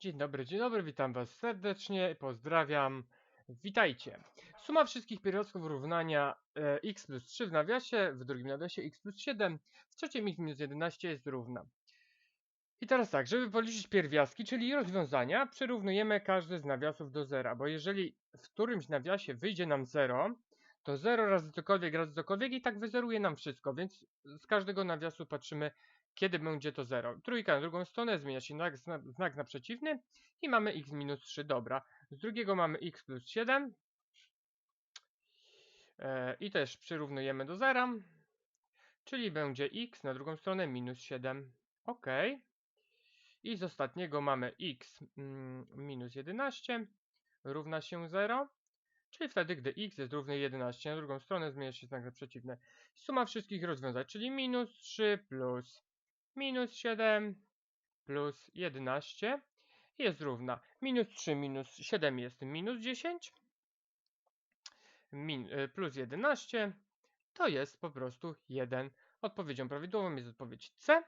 Dzień dobry, dzień dobry, witam was serdecznie, pozdrawiam, witajcie. Suma wszystkich pierwiastków równania e, x plus 3 w nawiasie, w drugim nawiasie x plus 7, w trzecim x minus 11 jest równa. I teraz tak, żeby policzyć pierwiastki, czyli rozwiązania, przyrównujemy każdy z nawiasów do zera, bo jeżeli w którymś nawiasie wyjdzie nam 0, to 0 razy cokolwiek razy cokolwiek i tak wyzeruje nam wszystko, więc z każdego nawiasu patrzymy kiedy będzie to 0. Trójka na drugą stronę, zmienia się znak, znak, na przeciwny i mamy x minus 3, dobra. Z drugiego mamy x plus 7 e, i też przyrównujemy do 0, czyli będzie x na drugą stronę minus 7, ok. I z ostatniego mamy x mm, minus 11 równa się 0, czyli wtedy, gdy x jest równy 11, na drugą stronę zmienia się znak na przeciwny. Suma wszystkich rozwiązań, czyli minus 3 plus minus 7 plus 11 jest równa minus 3 minus 7 jest minus 10 min, y, plus 11 to jest po prostu 1. Odpowiedzią prawidłową jest odpowiedź C.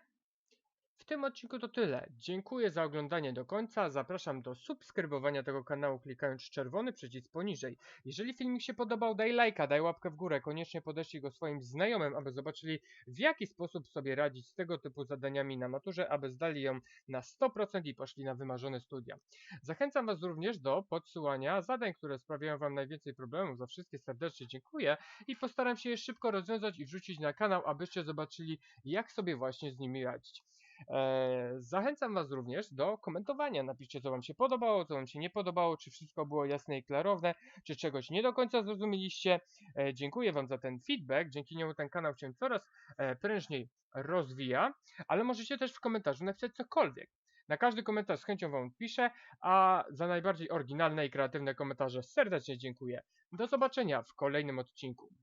W tym odcinku to tyle. Dziękuję za oglądanie do końca. Zapraszam do subskrybowania tego kanału klikając czerwony przycisk poniżej. Jeżeli filmik się podobał, daj lajka, daj łapkę w górę. Koniecznie podeślij go swoim znajomym, aby zobaczyli w jaki sposób sobie radzić z tego typu zadaniami na maturze, aby zdali ją na 100% i poszli na wymarzone studia. Zachęcam Was również do podsyłania zadań, które sprawiają Wam najwięcej problemów. Za wszystkie serdecznie dziękuję i postaram się je szybko rozwiązać i wrzucić na kanał, abyście zobaczyli jak sobie właśnie z nimi radzić. E, zachęcam Was również do komentowania. Napiszcie, co Wam się podobało, co Wam się nie podobało, czy wszystko było jasne i klarowne, czy czegoś nie do końca zrozumieliście. E, dziękuję Wam za ten feedback. Dzięki niemu ten kanał się coraz e, prężniej rozwija, ale możecie też w komentarzu napisać cokolwiek. Na każdy komentarz z chęcią Wam odpiszę, a za najbardziej oryginalne i kreatywne komentarze serdecznie dziękuję. Do zobaczenia w kolejnym odcinku.